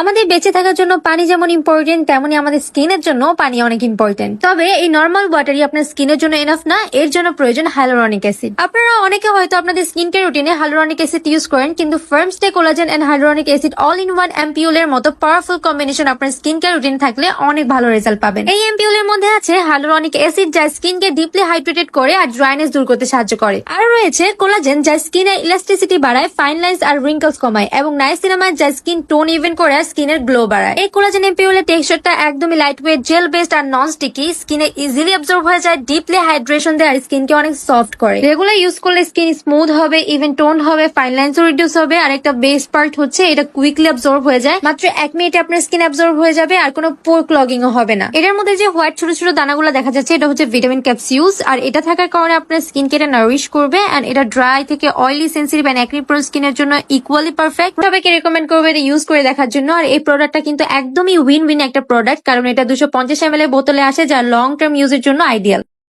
আমাদের বেঁচে থাকার জন্য পানি যেমন ইম্পর্টেন্ট তেমনি আমাদের স্কিনের জন্য পানি অনেক ইম্পর্টেন্ট তবে এই নর্মাল ওয়াটারই আপনার স্কিনের জন্য এনাফ না, এর জন্য প্রয়োজন হাইলোরনিক অ্যাসিড আপনারা অনেকে হয়তো আপনাদের স্কিন কেয়ার রুটিনে হাইলোরনিক অ্যাসিড ইউজ করেন, কিন্তু firm stay collagen and hyaluronic acid all in one এমপিউলের মতো পাওয়ারফুল কম্বিনেশন আপনার স্কিন কেয়ার রুটিন থাকলে অনেক ভালো রেজাল্ট পাবেন। এই এমপিউলের মধ্যে আছে হাইলোরনিক অ্যাসিড যা স্কিনকে ডিপলি হাইড্রেটেড করে আর ড্রাইনেস দূর করতে সাহায্য করে। আর রয়েছে কোলাজেন যা স্কিনের ইলাস্টিসিটি বাড়ায় ফাইন লাইন্স আর রিঙ্কলস কমায় এবং নাইসিনামাইড যা স্কিন টোন ইভেন করে স্কিনের গ্লো বাড়ায়। এই কোলাজেন এমপিউলের টেক্সচারটা একদমই লাইট ওয়েট জেল বেসড আর নন স্টিকি স্কিনে ইজিলি অ্যাবজর্ব হয়ে যায় ডিপলি হাইড্রেশন দেয় আর স্কিনকে অনেক সফট করে। রেগুলার ইউজ করলে স্কিন স্মুথ হবে ইভেন টোন হবে ফাইন লাইন্সও রিডিউস হবে। আর একটা বেস পার্ট হচ্ছে, এটা কুইকলি অ্যাবজর্ব হয়ে যায়। মাত্র এক মিনিটে আপনার স্কিন অ্যাবজর্ব হয়ে যাবে আর কোনো পোর ক্লগিং হবে না। এটার মধ্যে যে হোয়াইট ছোট ছোট দানাগুলো দেখা যাচ্ছে, এটা হচ্ছে ভিটামিন ক্যাপসিউলস আর এটা থাকার কারণে আপনার স্কিনকে এটা নারিশ করবে এন্ড এটা ড্রাই থেকে oily sensitive and acne prone স্কিনের জন্য ইকুয়ালি পারফেক্ট সবাইকে রেকমেন্ড করবে এটা ইউজ করে দেখার জন্য। আর এই প্রোডাক্টটা কিন্তু একদমই উইন উইন একটা প্রোডাক্ট কারণ এটা দুশো পঞ্চাশ এম বোতলে আসে, যা লং টার্ম ইউজের জন্য আইডিয়াল